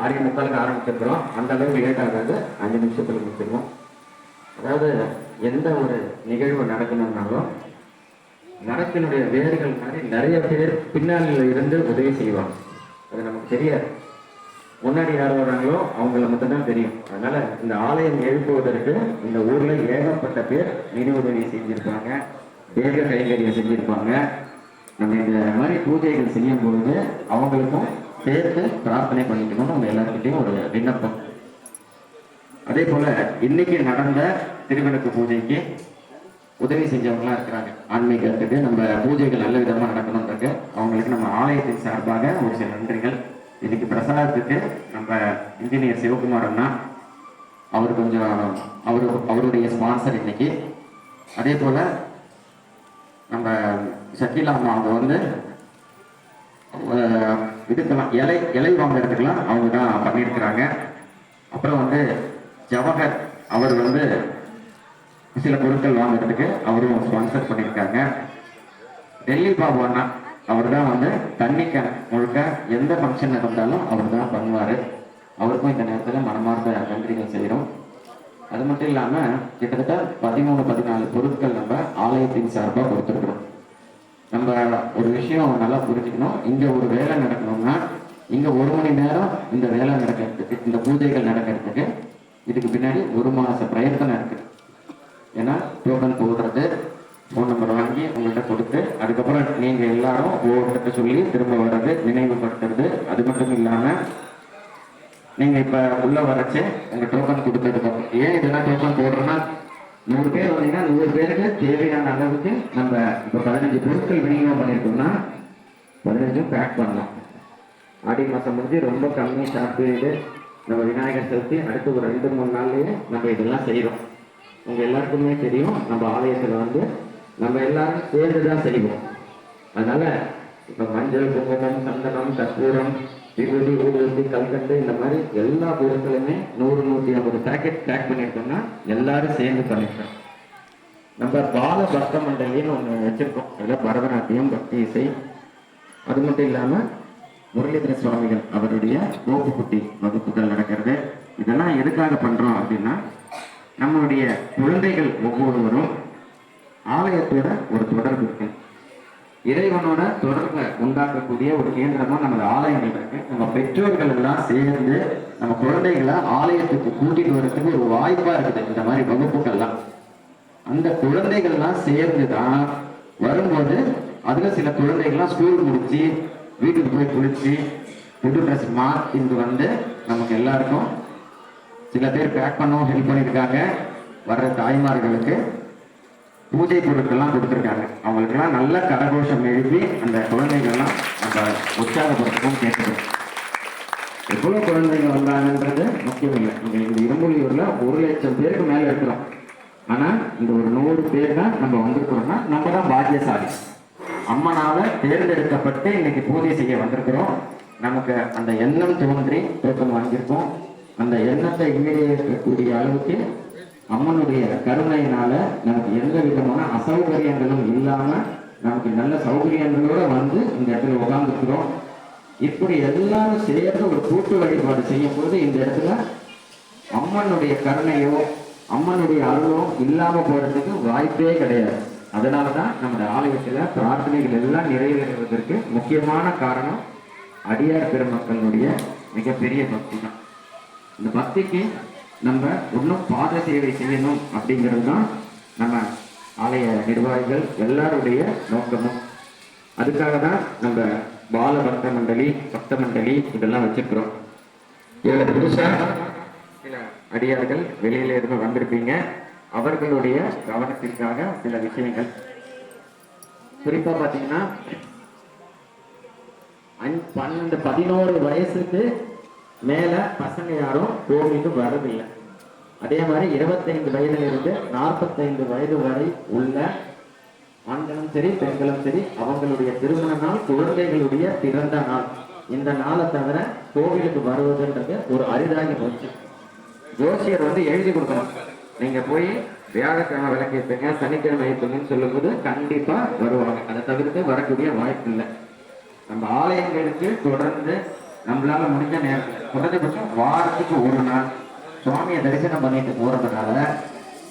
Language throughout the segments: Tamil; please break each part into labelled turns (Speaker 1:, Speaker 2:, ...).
Speaker 1: ஆறு முக்காலுக்கு ஆரம்பிச்சிருக்கிறோம் அந்த அளவுக்கு லேட் ஆகாது. அஞ்சு நிமிஷத்துல முடிச்சிருவோம். அதாவது எந்த ஒரு நிகழ்வு நடக்கணும்னாலும் மரத்தினுடைய வேர்கள் மாதிரி நிறைய பேர் பின்னாளில் இருந்து உதவி செய்வாங்க. அது நமக்கு தெரியாது. முன்னாடி யார் வர்றாங்களோ அவங்கள மட்டும்தான் தெரியும். அதனால இந்த ஆலயம் எழுப்புவதற்கு இந்த ஊர்ல ஏகப்பட்ட பேர் நிதி உதவி செஞ்சிருப்பாங்க. தேக கைங்கரியம் செஞ்சிருப்பாங்க. நம்ம இந்த மாதிரி பூஜைகள் செய்யும் பொழுது அவங்களுக்கும் சேர்த்து பிரார்த்தனை பண்ணிக்கணும்னு நம்ம எல்லாருக்கிட்டையும் ஒரு விண்ணப்பம். அதே போல இன்னைக்கு நடந்த திருவிளக்கு பூஜைக்கு உதவி செஞ்சவங்களாம் இருக்கிறாங்க. ஆன்மீகத்துக்கு நம்ம பூஜைகள் நல்ல விதமா நடக்கணும்ன்றது அவங்களுக்கு நம்ம ஆலயத்தின் சார்பாக ஒரு சில நன்றிகள். இன்னைக்கு பிரசாதத்துக்கு நம்ம இன்ஜினியர் சிவகுமார் அண்ணா அவர் கொஞ்சம் அவரு அவருடைய ஸ்பான்சர் இன்னைக்கு. அதே போல நம்ம ஷக்கீலா அம்மா அவங்க வந்து இதுக்கெல்லாம் இலை இலை வாங்குறதுக்கெல்லாம் அவங்க தான் பண்ணியிருக்கிறாங்க. அப்புறம் வந்து ஜவஹர் அவர் வந்து சில பொருட்கள் வாங்குறதுக்கு அவரும் ஸ்பான்சர் பண்ணியிருக்காங்க. டெல்லி பாபு அண்ணா அவர் தான் வந்து தண்ணி கேன் முழுக்க எந்த ஃபங்க்ஷன் நடந்தாலும் அவர் தான் பண்ணுவார். அவருக்கும் இந்த நேரத்தில் மனமார்ந்த நன்றிகள் செய்கிறோம். அது மட்டும் இல்லாமல் கிட்டத்தட்ட பதிமூணு பதினாலு பொருட்கள் நம்ம ஆலயத்தின் சார்பாக கொடுத்துருக்குறோம். நம்ம ஒரு விஷயம் நல்லா புரிஞ்சுக்கணும். இங்கே ஒரு வேலை நடக்கணும்னா இங்கே ஒரு மணி நேரம் இந்த வேலை நடக்கிறதுக்கு இந்த பூஜைகள் நடக்கிறதுக்கு இதுக்கு பின்னாடி ஒரு மாத பிரயத்தனம் இருக்குது ஏன்னா டோக்கன் போடுறது ஃபோன் நம்பர் வாங்கி உங்கள்கிட்ட கொடுத்து அதுக்கப்புறம் நீங்கள் எல்லாரும் ஒவ்வொருத்தருக்கு சொல்லி திரும்ப வர்றது நினைவுபடுத்துறது அது மட்டும் இல்லாமல் நீங்கள் இப்போ உள்ள வரச்சு உங்கள் டோக்கன் கொடுத்ததுக்கு ஏன் இதெல்லாம் டோக்கன் போடுறோன்னா நூறு பேர் வந்தீங்கன்னா நூறு பேருக்கு தேவையான அளவுக்கு நம்ம இப்போ பதினஞ்சு பொருட்கள் விநியோகம் பண்ணியிருக்கோம்னா பதினஞ்சும் பேக் பண்ணலாம். ஆடி மாதம் முடிஞ்சு ரொம்ப கம்மி சாப்பிட்டு நம்ம விநாயகர் சதுர்த்தி அடுத்து ஒரு ரெண்டு மூணு நாள்லேயே நம்ம இதெல்லாம் செய்கிறோம் உங்கள் எல்லாருக்குமே தெரியும் நம்ம ஆலயத்தில் வந்து நம்ம எல்லாரும் சேர்ந்து தான் செய்வோம். அதனால் இப்போ மஞ்சள் குங்குமம் சந்தனம் கற்பூரம் விபூதி ஊதுவத்தி கல்கண்டு இந்த மாதிரி எல்லா பொருட்களுமே நூறு நூத்தி ஐம்பது பேக்கெட் பேக் பண்ணியிருக்கோம்னா எல்லாரும் சேர்ந்து பண்ணிருக்கோம் நம்ம பால பக்த மண்டலின்னு ஒன்று வச்சிருக்கோம். அதில் பரதநாட்டியம் பக்தி இசை. அது மட்டும் இல்லாம முரளிதர சுவாமிகள் அவருடைய கோப்புக்குட்டி வகுப்புகள் நடக்கிறது. இதெல்லாம் எதுக்காக பண்றோம் அப்படின்னா நம்மளுடைய குழந்தைகள் ஒவ்வொருவரும் ஆலயத்தோட ஒரு தொடர்பு இருக்கு. இறைவனோட தொடர்பை உண்டாக்கக்கூடிய ஒரு கேந்திரமா நமது ஆலயங்கள் இருக்கு. நம்ம பெற்றோர்கள் எல்லாம் சேர்ந்து நம்ம குழந்தைகளை ஆலயத்துக்கு கூட்டிட்டு வர்றதுக்கு ஒரு வாய்ப்பா இருக்குது இந்த மாதிரி வகுப்புகள்லாம். அந்த குழந்தைகள்லாம் சேர்ந்து தான் வரும்போது அதுல சில குழந்தைகள்லாம் ஸ்கூல் முடிச்சு வீட்டுக்கு போய் குளிச்சு புது ட்ரெஸ் மாற்றிட்டு வந்து நமக்கு எல்லாருக்கும் சில பேர் பேக் பண்ணவும் ஹெல்ப் பண்ணியிருக்காங்க வர்ற தாய்மார்களுக்கு பூஜை பொருட்கள்லாம் கொடுத்துருக்காங்க. அவங்களுக்கெல்லாம் நல்ல கரகோஷம் எழுப்பி அந்த குழந்தைகள்லாம் நம்ம உற்சாகப்படுத்தவும் கேட்குறோம் எவ்வளோ குழந்தைங்க வந்தாங்கன்றது முக்கியம் இல்லை. இங்க இந்த இரும்புலியூர்ல ஒரு லட்சம் பேருக்கு மேலே இருக்கிறோம். ஆனால் இந்த ஒரு நூறு பேர் தான் நம்ம வந்திருக்கிறோம்னா நம்ம தான் பாக்கியசாலி. அம்மனால் தேர்ந்தெடுக்கப்பட்டு இன்னைக்கு பூஜை செய்ய வந்திருக்கிறோம். நமக்கு அந்த எண்ணம் தோன்றி டோக்கன் வாங்கியிருக்கோம். அந்த எண்ணத்தை ஈடேற்கக்கூடிய அளவுக்கு அம்மனுடைய கருணையினால நமக்கு எந்த விதமான அசௌகரியங்களும் இல்லாம நமக்கு நல்ல சௌகரியங்களோட வந்து இந்த இடத்துல உட்கார்ந்துருக்கிறோம் இப்படி எல்லாரும் சேர்ந்து ஒரு கூட்டு வழிபாடு செய்யும் போது இந்த இடத்துல அம்மனுடைய கருணையோ அம்மனுடைய அருளோ இல்லாம போறதுக்கு வாய்ப்பே கிடையாது. அதனாலதான் நம்ம ஆலயத்துல பிரார்த்தனைகள் எல்லாம் நிறைவேறுவதற்கு முக்கியமான காரணம் அடியார் பெருமக்களுடைய மிகப்பெரிய பக்தி தான். இந்த பக்திக்கு நம்ம இன்னும் பாத சேவை செய்யணும் அப்படிங்கிறது தான் நம்ம ஆலய நிர்வாகிகள் எல்லாருடைய நோக்கமும். அதுக்காக தான் நம்ம பாலபக்த மண்டலி பக்த மண்டலி இதெல்லாம் வச்சிருக்கிறோம். இதில் புதுசாக சில அடியார்கள் வெளியில இருந்து வந்திருப்பீங்க. அவர்களுடைய கவனத்திற்காக சில விஷயங்கள். குறிப்பா பார்த்தீங்கன்னா பன்னெண்டு பதினோரு வயசுக்கு மேலே பசங்க யாரும் கோவிலுக்கு வரதில்லை அதே மாதிரி இருபத்தைந்து வயதிலிருந்து நாற்பத்தைந்து வயது வரை உள்ள ஆண்களும் சரி பெண்களும் சரி அவங்களுடைய திருமண நாள் குழந்தைகளுடைய பிறந்த நாள். இந்த நாளை தவிர கோவிலுக்கு வருவதுன்றது ஒரு அரிதாகி போச்சு. ஜோசியர் வந்து எழுதி கொடுக்கணும். நீங்க போய் வியாழக்கிழமை விளக்கேற்றுங்க சனிக்கிழமை ஏற்றுங்கன்னு சொல்லும்போது கண்டிப்பா வருவாங்க. அதை தவிர்த்து வரக்கூடிய வாய்ப்பு இல்லை. நம்ம ஆலயங்களுக்கு தொடர்ந்து நம்மளால முடிஞ்ச நேரம் குறைஞ்சபட்சம் வாரத்துக்கு ஒரு நாள் சுவாமியை தரிசனம் பண்ணிட்டு போறதுனால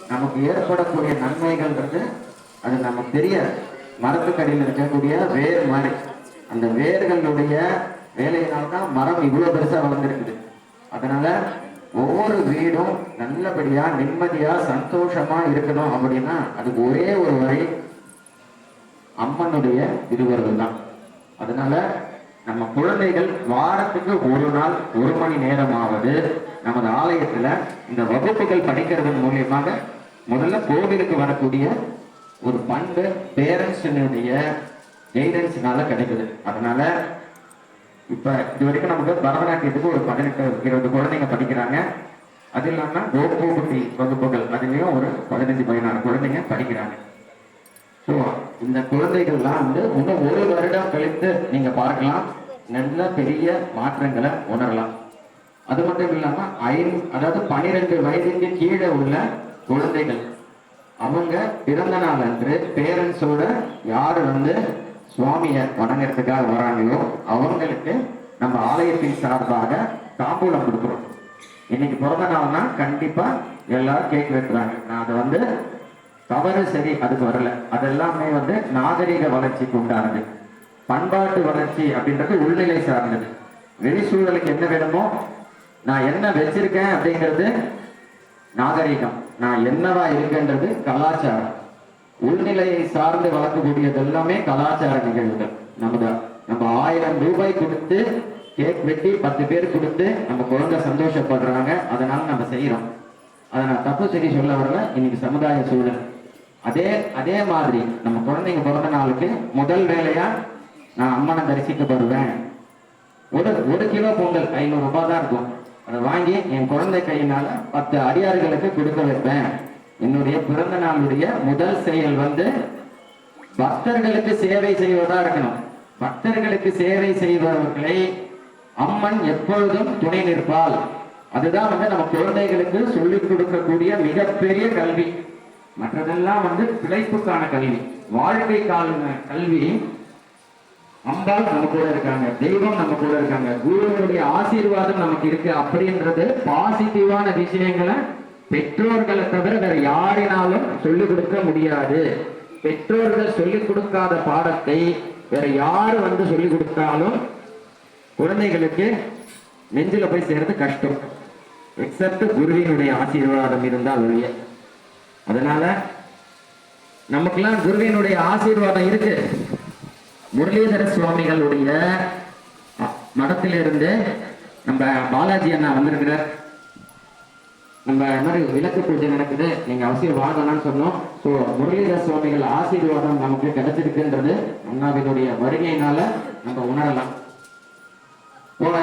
Speaker 1: நமக்கு ஏற்படக்கூடிய நன்மைகள்ன்றது அது நமக்கு தெரியாது மரத்துக்கடியில் இருக்கக்கூடிய வேர் மாதிரி. அந்த வேர்களுடைய வேலையினால்தான் மரம் இவ்வளவு பெருசா வளர்ந்துருக்குது. அதனால ஒவ்வொரு வீடும் நல்லபடியா நிம்மதியா சந்தோஷமா இருக்கணும் அப்படின்னா அதுக்கு ஒரே ஒரு வரை அம்மனுடைய திருவருள் தான். அதனால நம்ம குழந்தைகள் வாரத்துக்கு ஒரு நாள் ஒரு மணி நேரமாவது நமது ஆலயத்துல இந்த வகுப்புகள் படிக்கிறதன் மூலியமாக முதல்ல கோவிலுக்கு வரக்கூடிய ஒரு பண்பு பேரண்ட்ஸினுடைய கைடன்ஸ்னால கிடைக்குது. அதனால இப்ப இது வரைக்கும் நமக்கு பரதநாட்டியத்துக்கு ஒரு பதினெட்டு இருபது குழந்தைங்க படிக்கிறாங்க. அது இல்லாம கோபூபதி வகுப்புகள் அதுலயும் ஒரு பதினஞ்சு பதினாறு குழந்தைங்க படிக்கிறாங்க. ஸோ இந்த குழந்தைகள்லாம் வந்து இன்னும் ஒரு வருடம் கழித்து நீங்க பார்க்கலாம். நல்ல பெரிய மாற்றங்களை உணரலாம். அது மட்டும் இல்லாம ஐ அதாவது பனிரெண்டு வயதுக்கு கீழே உள்ள குழந்தைகள். அவங்க பிறந்த நாள் அன்று பேரண்ட்ஸோட யார் வந்து சுவாமியை வணங்குறதுக்காக வராங்களோ அவங்களுக்கு நம்ம ஆலயத்தின் சார்பாக தாம்பூலம் கொடுக்குறோம். இன்னைக்கு பிறந்த நாள்னா கண்டிப்பா எல்லாரும் கேக் வெட்டுறாங்க. நான் அதை வந்து தவறு சரி அதுக்கு வரல. அதெல்லாமே வந்து நாகரிக வளர்ச்சிக்கு உண்டானது. பண்பாட்டு வளர்ச்சி அப்படின்றது உள்நிலை சார்ந்தது. வெளிச்சூழலுக்கு என்ன வேணுமோ நான் என்ன வச்சிருக்கேன் அப்படிங்கிறது நாகரிகம். நான் என்னவா இருக்கேன்றது கலாச்சாரம். உள்நிலையை சார்ந்து வளர்க்கக்கூடியது எல்லாமே கலாச்சார நிகழ்வுகள். நமது நம்ம ஆயிரம் ரூபாய் கொடுத்து கேக் வெட்டி பத்து பேர் கொடுத்து நம்ம குழந்தை சந்தோஷப்படுறாங்க அதனால நம்ம செய்யறோம் அதை நான் தப்பு சரி சொல்ல வரல. இன்னைக்கு சமுதாய சூழல். அதே அதே மாதிரி நம்ம குழந்தைங்க பிறந்த நாளுக்கு முதல் வேலையா நான் அம்மனை தரிசிக்க வருவேன். ஒரு ஒரு கிலோ பொங்கல் ஐநூறு ரூபாய் தான் இருக்கும். அதை வாங்கி என் குழந்தை கையினால பத்து அடியார்களுக்கு கொடுக்க வைப்பேன். என்னுடைய பிறந்த நாளுடைய முதல் செயல் வந்து பக்தர்களுக்கு சேவை செய்வதா இருக்கணும். பக்தர்களுக்கு சேவை செய்பவர்களை அம்மன் எப்பொழுதும் துணை நிற்பாள். அதுதான் வந்து நம்ம குழந்தைகளுக்கு சொல்லிக் கொடுக்கக்கூடிய மிகப்பெரிய கல்வி. மற்றதெல்லாம் வந்து பிழைப்புக்கான கல்வி. வாழ்க்கைக்கான கல்வி அம்பாள் நம்ம கூட இருக்காங்க தெய்வம் நம்ம கூட இருக்காங்க குருவனுடைய ஆசீர்வாதம் நமக்கு இருக்கு அப்படின்றது பாசிட்டிவான விஷயங்களை பெற்றோர்களை தவிர வேற யாரினாலும் சொல்லிக் கொடுக்க முடியாது. பெற்றோர்கள் சொல்லிக் கொடுக்காத பாடத்தை வேற யார் வந்து சொல்லிக் கொடுத்தாலும் குழந்தைகளுக்கு நெஞ்சில போய் சேர்றது கஷ்டம். எக்ஸப்ட் குருவினுடைய ஆசீர்வாதம் இருந்தால் ஒழிய. அதனால நமக்கெல்லாம் குருவினுடைய ஆசீர்வாதம் இருக்கு. முரளிதர சுவாமிகளுடைய மடத்திலிருந்து நம்ம பாலாஜி அண்ணா வந்திருக்கிறார். நம்ம இந்த மாதிரி விளக்கு பூஜை நடக்குது. நீங்க அவசியம் வாங்கலாம்னு சொன்னோம். ஸோ முரளிதர சுவாமிகள் ஆசீர்வாதம் நமக்கு கிடைச்சிருக்குன்றது அண்ணாவினுடைய வருகையினால நம்ம உணரலாம். போன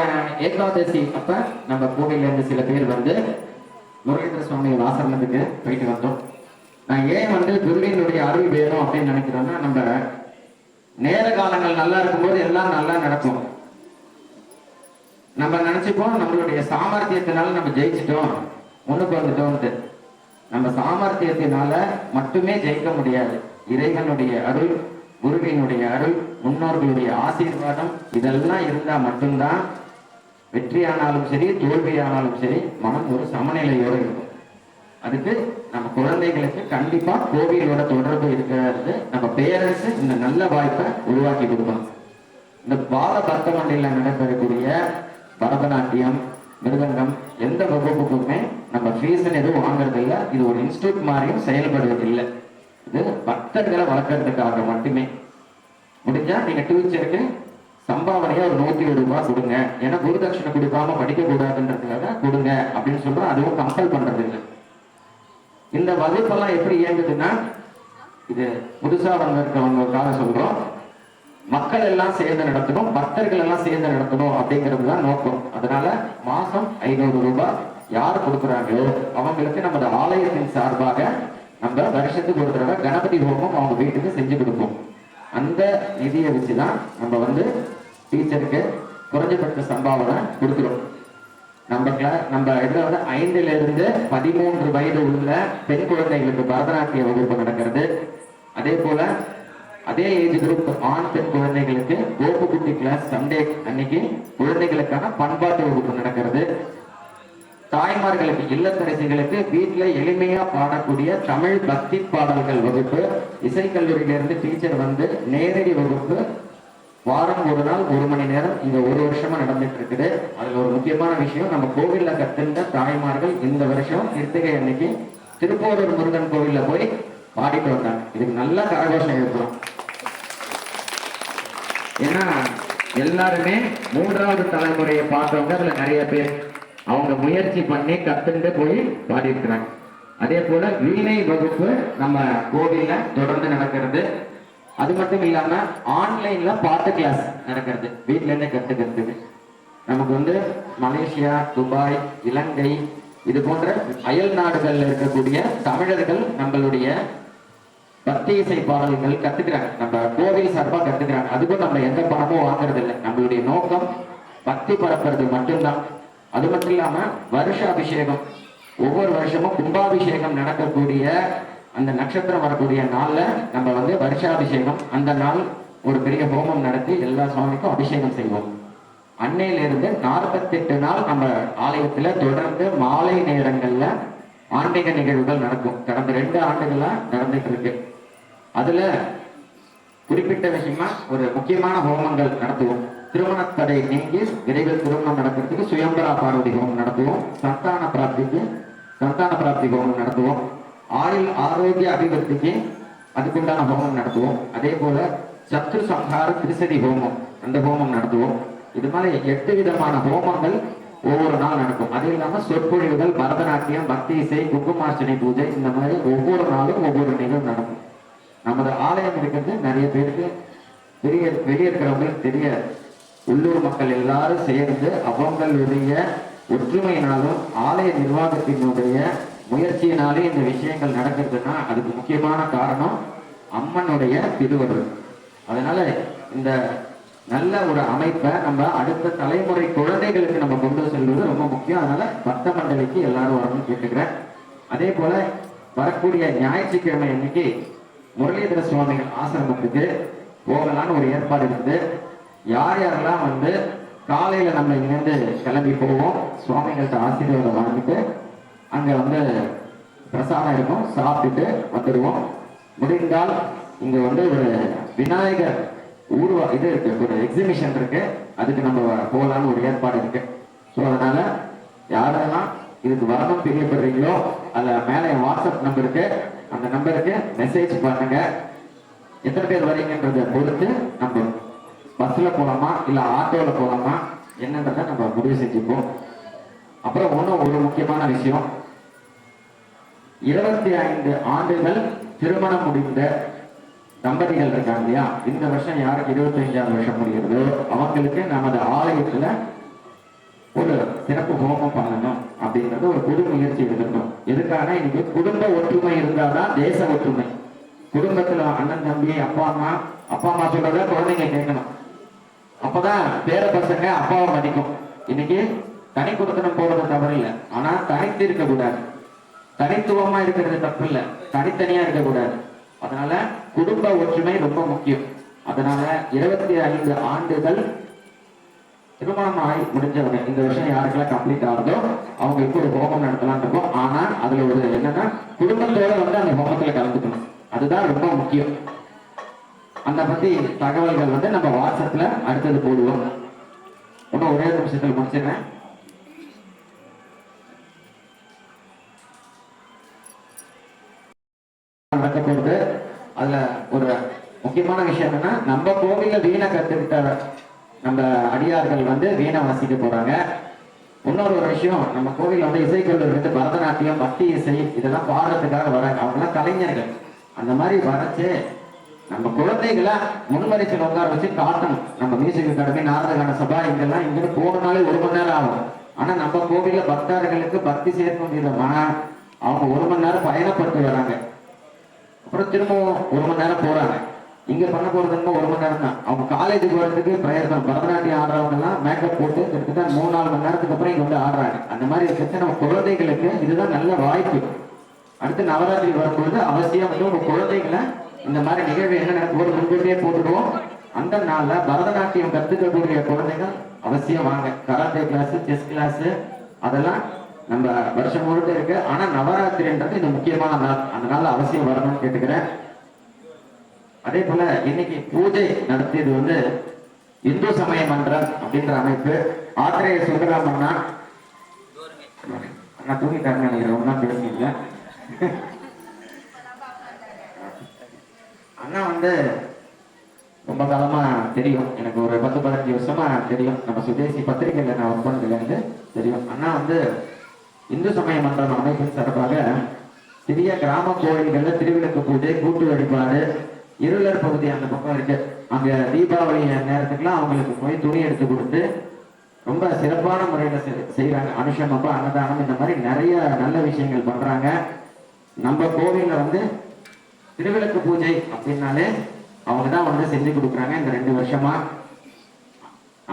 Speaker 1: ஏகாதசி அப்ப நம்ம கோவில்ல இருந்து சில பேர் வந்து முரளிதர சுவாமிகள் ஆசிரமத்துக்கு போயிட்டு வந்தோம். நான் ஏன் வந்து துர்கையினுடைய அருள் வேணும் அப்படின்னு நினைக்கிறோம்னா நம்ம நேர காலங்கள் நல்லா இருக்கும்போது எல்லாம் நல்லா நடக்கும். நம்ம நினைச்சுப்போம் நம்மளுடைய சாமர்த்தியத்தினால நம்ம ஜெயிச்சிட்டோம் முன்னுக்கு வந்துட்டோம்ட்டு நம்ம சாமர்த்தியத்தினால மட்டுமே ஜெயிக்க முடியாது. இறைவனுடைய அருள் குருவினுடைய அருள் முன்னோர்களுடைய ஆசீர்வாதம் இதெல்லாம் இருந்தா மட்டும்தான் வெற்றியானாலும் சரி தோல்வியானாலும் சரி மனம் ஒரு சமநிலையோடு இருக்கும். அதுக்கு நம்ம குழந்தைகளுக்கு கண்டிப்பா கோவிலோட தொடர்பு இருக்கிறது. நம்ம பேரண்ட்ஸ் இந்த நல்ல வாய்ப்பை உருவாக்கி கொடுக்கணும். இந்த பால பரதமண்டில நடைபெறக்கூடிய பரதநாட்டியம் மிருதங்கம் எந்த வகுப்புக்குமே நம்ம ஃபீஸ்ன்னு எதுவும் வாங்குறது இல்லை இது ஒரு இன்ஸ்டியூட் மாதிரியும் செயல்படுவதில்லை. இது பக்தர்களை வளர்க்கறதுக்காக மட்டுமே. முடிஞ்சா நீங்க டியூச்சருக்கு சம்பாவனையா ஒரு நூத்தி ஒரு ரூபாய் கொடுங்க. ஏன்னா குருதட்சணை கொடுக்காம படிக்க கூடாதுன்றதுக்காக கொடுங்க அப்படின்னு சொல்றோம். அதுவும் கம்பல் பண்றது இல்லை இந்த வகுப்பெல்லாம் எப்படி இயங்குதுன்னா இது புதுசா வந்திருக்கவங்களுக்காக சொல்றோம். மக்கள் எல்லாம் சேர்ந்து நடத்தணும் பக்தர்கள் எல்லாம் சேர்ந்து நடத்தணும் அப்படிங்கிறது தான் நோக்கம். அதனால மாசம் ஐநூறு ரூபாய் யார் கொடுக்குறாங்களோ அவங்களுக்கு நமது ஆலயத்தின் சார்பாக நம்ம வருஷத்துக்கு ஒரு தடவை கணபதி ஹோமம் அவங்க வீட்டுக்கு செஞ்சு கொடுப்போம். அந்த நிதியை வச்சுதான் நம்ம வந்து டீச்சருக்கு குறைஞ்சபட்ச சம்பாவனை கொடுக்குறோம். நம்ம நம்ம இதுல வந்து ஐந்துல இருந்து பதிமூன்று வயது உள்ள பெண் குழந்தைகளுக்கு பரதநாட்டிய வகுப்பு நடக்கிறது. அதே போல அதே ஏஜ் குரூப் ஆண் பெண் குழந்தைகளுக்கு கோப்பு குட்டி கிளாஸ் சண்டே அன்னைக்கு குழந்தைகளுக்கான பண்பாட்டு வகுப்பு நடக்கிறது. தாய்மார்களுக்கு இல்லத்தரசிகளுக்கு வீட்டில் எளிமையா பாடக்கூடிய தமிழ் பக்தி பாடல்கள் வகுப்பு. இசைக்கல்லூரியில இருந்து டீச்சர் வந்து நேரடி வகுப்பு வாரம் ஒரு நாள் ஒரு மணி நேரம் இங்க ஒரு வருஷமா நடந்துட்டு இருக்குது அதுல ஒரு முக்கியமான விஷயம் நம்ம கோவில்ல கத்துண்ட தாய்மார்கள் இந்த வருஷம் கிருத்திகை அன்னைக்கு திருப்போரூர் முருகன் கோவில்ல போய் பாடிட்டு வந்தாங்க. இதுக்கு நல்ல கரகோஷம் எழுப்பலாம் ஏன்னா எல்லாருமே மூன்றாவது தலைமுறையை பார்த்தவங்க அதுல நிறைய பேர் அவங்க முயற்சி பண்ணி கத்துண்டு போய் பாடியிருக்கிறாங்க. அதே போல வீணை வகுப்பு நம்ம கோவில்ல தொடர்ந்து நடக்கிறது. அது மட்டும் இல்லாம ஆன்லைன்ல பாட்டு கிளாஸ் நடக்கிறது. வீட்ல இருந்தே கத்துக்கிறதுக்கு. நமக்கு வந்து மலேசியா துபாய் இலங்கை இது போன்ற அயல் நாடுகள்ல இருக்கக்கூடிய தமிழர்கள் நம்மளுடைய பக்தி இசை பாடல்கள் கத்துக்கிறாங்க. நம்ம கோவில் சார்பா கத்துக்கிறாங்க. அதுக்கும் நம்ம எந்த பணமும் வாங்குறது இல்லை நம்மளுடைய நோக்கம் பக்தி பரப்புறது மட்டும்தான். அது மட்டும் இல்லாம வருஷ அபிஷேகம் ஒவ்வொரு வருஷமும் கும்பாபிஷேகம் நடக்கக்கூடிய அந்த நட்சத்திரம் வரக்கூடிய நாளில் நம்ம வந்து வருஷாபிஷேகம் அந்த நாள் ஒரு பெரிய ஹோமம் நடத்தி எல்லா சுவாமிக்கும் அபிஷேகம் செய்வோம். அன்னையிலிருந்து நாற்பத்தெட்டு நாள் நம்ம ஆலயத்தில் தொடர்ந்து மாலை நேரங்களில் ஆன்மீக நிகழ்வுகள் நடக்கும். கடந்த ரெண்டு ஆண்டுகளாக நடந்துட்டு இருக்கு. அதில் குறிப்பிட்ட விஷயமா ஒரு முக்கியமான ஹோமங்கள் நடத்துவோம். திருமணத்தடை நீங்கி விரைவில் திருமணம் நடக்கிறதுக்கு சுயம்பரா பார்வதி ஹோமம் நடத்துவோம். சந்தான பிராப்திக்கு சந்தான பிராப்தி ஹோமம் நடத்துவோம். ஆயுள் ஆரோக்கிய அபிவிருத்திக்கு அதுக்குண்டான ஹோமம் நடத்துவோம். அதே போல சத்ரு சம்ஹார திருசதி ஹோமம் அந்த ஹோமம் நடத்துவோம். இது மாதிரி எட்டு விதமான ஹோமங்கள் ஒவ்வொரு நாள் நடக்கும். அது இல்லாம சொற்பொழிவுகள் பரதநாட்டியம் பக்தி இசை குங்குமார்ச்சனை பூஜை இந்த மாதிரி ஒவ்வொரு நாளும் ஒவ்வொரு நிகழ்வு நடக்கும். நமது ஆலயம் இருக்கிறது. நிறைய பேருக்கு பெரிய வெளியே இருக்கிறவங்களுக்கு தெரியாது உள்ளூர் மக்கள் எல்லாரும் சேர்ந்து அவங்களுடைய ஒற்றுமையினாலும் ஆலய நிர்வாகத்தினுடைய முயற்சியினாலே இந்த விஷயங்கள் நடக்கிறதுனா அதுக்கு முக்கியமான காரணம் அம்மனுடைய திருவருள் அதனால இந்த நல்ல ஒரு அமைப்பை நம்ம அடுத்த தலைமுறை குழந்தைகளுக்கு நம்ம கொண்டு செல்வது ரொம்ப முக்கியம். அதனால பக்த மண்டலிக்கு எல்லாரும் வரணும்னு கேட்டுக்கிறேன். அதே போல வரக்கூடிய ஞாயிற்றுக்கிழமை அன்னைக்கு முரளிதர சுவாமிகள் ஆசிரமத்துக்கு போகலான்னு ஒரு ஏற்பாடு இருக்குது. யார் யாரெல்லாம் வந்து காலையில நம்ம இங்கிருந்து கிளம்பி போவோம் சுவாமிகள்கிட்ட ஆசீர்வாதம் வாங்கிட்டு அங்கே வந்து பிரசாதம் இருக்கும் சாப்பிட்டுட்டு வந்துடுவோம். முடிந்தால் இங்கே வந்து ஒரு விநாயகர் ஊர்வா இது இருக்கு ஒரு எக்ஸிபிஷன் இருக்கு. அதுக்கு நம்ம போகலான்னு ஒரு ஏற்பாடு இருக்கு. ஸோ அதனால யாரெல்லாம் இதுக்கு வரணும் பிரியப்படுறீங்களோ அதில் மேலே என் வாட்ஸ்அப் நம்பர் இருக்கு. அந்த நம்பருக்கு மெசேஜ் பண்ணுங்க. எத்தனை பேர் வரீங்கன்றதை பொறுத்து நம்ம பஸ்ல போலாமா இல்லை ஆட்டோவில் போலாமா என்னன்றதை நம்ம முடிவு செஞ்சுப்போம். அப்புறம் ஒன்றும் ஒரு முக்கியமான விஷயம். இருபத்தி ஐந்து ஆண்டுகள் திருமணம் முடிந்த தம்பதிகள் இருக்காங்க இல்லையா? இந்த வருஷம் யாருக்கு இருபத்தி ஐந்தாவது வருஷம் முடிகிறதோ அவங்களுக்கு நமது ஆலயத்துல ஒரு சிறப்பு ஹோமம் பண்ணணும் அப்படிங்கிறது ஒரு புது முயற்சி எடுக்கணும் எதுக்காக? இன்னைக்கு குடும்ப ஒற்றுமை இருந்தாதான் தேச ஒற்றுமை. குடும்பத்துல அண்ணன் தம்பி அப்பா அம்மா அப்பா அம்மா சொல்றத குழந்தைங்க கேட்கணும். அப்பதான் பேர பசங்க அப்பாவை மதிக்கும். இன்னைக்கு தனி கொடுத்தனம் போறது தவறு இல்லை ஆனா தனித்து இருக்க கூடாது தனித்துவமா இருக்கிறது தப்பு இல்ல தனித்தனியா இருக்க கூடாது அதனால குடும்ப ஒற்றுமை ரொம்ப முக்கியம். அதனால இருபத்தி ஐந்து ஆண்டுகள் திருமணம் ஆகி முடிஞ்சவங்க. இந்த விஷயம் யாருக்கெல்லாம் கம்ப்ளீட் ஆகுதோ அவங்களுக்கு ஒரு ஹோமம் நடத்தலாம் இருக்கும். ஆனா அதுல ஒரு என்னன்னா குடும்பத்தோட வந்து அந்த ஹோமத்துல கலந்துக்கணும். அதுதான் ரொம்ப முக்கியம். அந்த பத்தி தகவல்கள் வந்து நம்ம வாட்ஸ்அப்ல அடுத்தது போடுவோம். இன்னும் ஒரே ஒரு நிமிஷத்துல முடிச்சிடுறேன். நடக்க போகுது அதுல ஒரு முக்கியமான விஷயம் என்னன்னா நம்ம கோவில்ல வீணை கத்துக்கிட்ட நம்ம அடியார்கள் வந்து வீணை வாசிக்க போறாங்க. இன்னொரு ஒரு விஷயம் நம்ம கோவில் வந்து இசைக்கல்லூர் வந்து பரதநாட்டியம் பக்தி இசை இதெல்லாம் பாடுறதுக்காக வராங்க. அவங்கெல்லாம் கலைஞர்கள். அந்த மாதிரி வரைச்சு நம்ம குழந்தைகளை முன்வரிசையில் உட்கார வச்சு காட்டணும். நம்ம மியூசிக் அகாடமி நாரதகான சபா இங்கெல்லாம் இங்கிருந்து போகணும்னாலே ஒரு மணி நேரம் ஆகும். ஆனா நம்ம கோவில பக்தர்களுக்கு பக்தி சேர்க்கும் விதமா அவங்க ஒரு மணி நேரம் பயணப்பட்டு வராங்க. அப்புறம் திரும்பவும் ஒரு மணி நேரம் போறாங்க. இங்க பண்ண போறது என்னமோ ஒரு மணி நேரம் தான். அவங்க காலேஜுக்கு வர்றதுக்கு பிரயத்தனம் பரதநாட்டியம் ஆடுறவங்க எல்லாம் மேக்கப் போட்டு கிட்டத்தட்ட மூணு நாலு மணி நேரத்துக்கு அப்புறம் இங்க வந்து ஆடுறாங்க. அந்த மாதிரி இருக்கிறது நம்ம குழந்தைகளுக்கு இதுதான் நல்ல வாய்ப்பு. அடுத்து நவராத்திரி வரும்போது அவசியம் வந்து உங்க குழந்தைகளை இந்த மாதிரி நிகழ்வு என்ன நடக்கும்போது ஒரு முன்கூட்டியே போட்டுடுவோம். அந்த நாள்ல பரதநாட்டியம் கத்துக்கக்கூடிய குழந்தைகள் அவசியம் வாங்க. கராத்தே கிளாஸ் செஸ் கிளாஸ் அதெல்லாம் நம்ம வருஷம் முழுக்க இருக்கு. ஆனா நவராத்திரின்றது இது முக்கியமான நாள். அந்த நாள் அவசியம் வரணும்னு கேட்டுக்கிறேன். அதே போல இன்னைக்கு பூஜை நடத்தியது வந்து இந்து சமய மன்றம் அப்படின்ற அமைப்பு. ஆத்திரேய சுந்தராம் அண்ணா. அண்ணா தூங்கிட்டாருன்னு நினைக்கிறேன். ஒன்றா பேசுனீங்க அண்ணா வந்து ரொம்ப காலமா தெரியும். எனக்கு ஒரு பத்து பதினஞ்சு வருஷமா தெரியும். நம்ம சுதேசி பத்திரிகையில நான் ஒர்க் பண்ணதுல இருந்து தெரியும். அண்ணா வந்து இந்து சமய மன்றம் அமைப்பின் சார்பாக சிறிய கிராம கோயில்கள்ல திருவிளக்கு பூஜை கூட்டு வழிபாடு இருளர் பகுதி அந்த பக்கம் இருக்கு. அங்க தீபாவளி நேரத்துக்குலாம் அவங்களுக்கு போய் துணி எடுத்து கொடுத்து ரொம்ப சிறப்பான முறையில செய்- அனுஷம் அப்ப அன்னதானம் இந்த மாதிரி நிறைய நல்ல விஷயங்கள் பண்றாங்க. நம்ம கோவில்ல வந்து திருவிளக்கு பூஜை அப்படின்னாலே அவங்க தான் வந்து செஞ்சு கொடுக்குறாங்க இந்த ரெண்டு வருஷமா.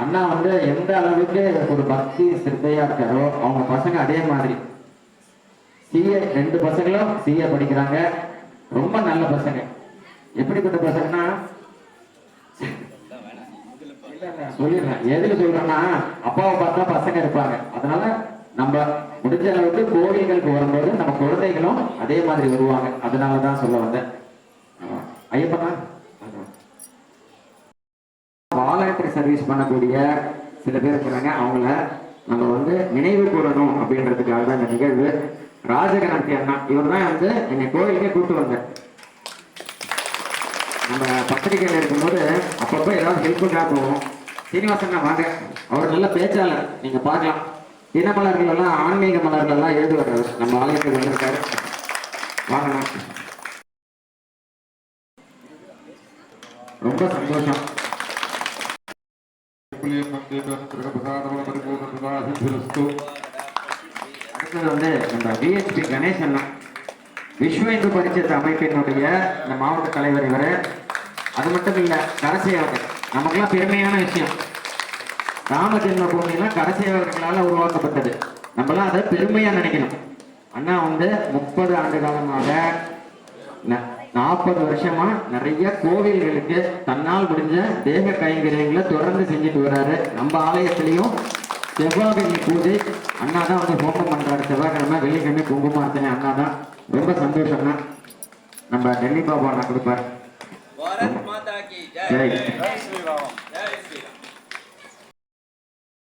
Speaker 1: அண்ணா வந்து எந்த அளவுக்கு ஒரு பக்தி சிரத்தையா இருக்காரோ அவங்க பசங்க அதே மாதிரி. சிஏ ரெண்டு பசங்களும் சிஏ படிக்கிறாங்க. ரொம்ப நல்ல பசங்க. எப்படிப்பட்ட பசங்கன்னா சொல்லிடுறேன். எதுக்கு சொல்றேன்னா அப்பாவை பார்த்தா பசங்க இருப்பாங்க. அதனால நம்ம முடிஞ்ச அளவுக்கு கோவில்களுக்கு வரும்போது நம்ம குழந்தைகளும் அதே மாதிரி வருவாங்க. அதனாலதான் சொல்ல வந்தேன். ஐயப்பண்ணா? வாலண்டரி சர்வீஸ் பண்ணக்கூடிய சில பேர் இருக்கிறாங்க அவங்கள நம்ம வந்து நினைவு கூறணும் அப்படின்றதுக்காக தான் இந்த நிகழ்வு. ராஜகணபதி அண்ணா இவர் தான் வந்து என்னை கோயிலுக்கே கூப்பிட்டு வந்தேன் நம்ம பத்திரிகையில் இருக்கும்போது அப்பப்போ ஏதாவது ஹெல்ப்புக்காக போவோம். சீனிவாசன் வாங்க. அவர் நல்ல பேச்சாளர். நீங்கள் பார்க்கலாம். தினமலர்கள் எல்லாம் ஆன்மீக மலர்கள் எல்லாம் எழுதுவார் நம்ம ஆலயத்துக்கு வந்திருக்காரு. வாங்கண்ணா ரொம்ப சந்தோஷம். அடுத்தது வந்து நம்ம விஹெச்பி கணேஷ் அண்ணா விஸ்வ இந்து பரிஷத் அமைப்பினுடைய இந்த மாவட்ட தலைவர் இவர். அது மட்டும் இல்லை கரசேவகர் நமக்குலாம் பெருமையான விஷயம். ராம ஜென்ம பூமியெல்லாம் கரசேவகர்களால் உருவாக்கப்பட்டது. நம்மலாம் அதை பெருமையாக நினைக்கணும். அண்ணா வந்து முப்பது ஆண்டு காலமாக நாற்பது வருஷமா நிறைய கோவில்களுக்கு தன்னால் முடிஞ்ச தேக கைங்கரியங்களை தொடர்ந்து செஞ்சுட்டு வர்றாரு நம்ம ஆலயத்திலையும் செவ்வாய்கிழமை பூஜை அண்ணா தான் வந்து ஹோமம் பண்றாரு. செவ்வாய்க்கிழமை வெள்ளிக்கிழமை குங்குமம் அர்த்தனை அண்ணா தான் ரொம்ப சந்தோஷம்னா நம்ம டெல்லி பாபா அண்ணா கொடுப்பார். ஜெய்.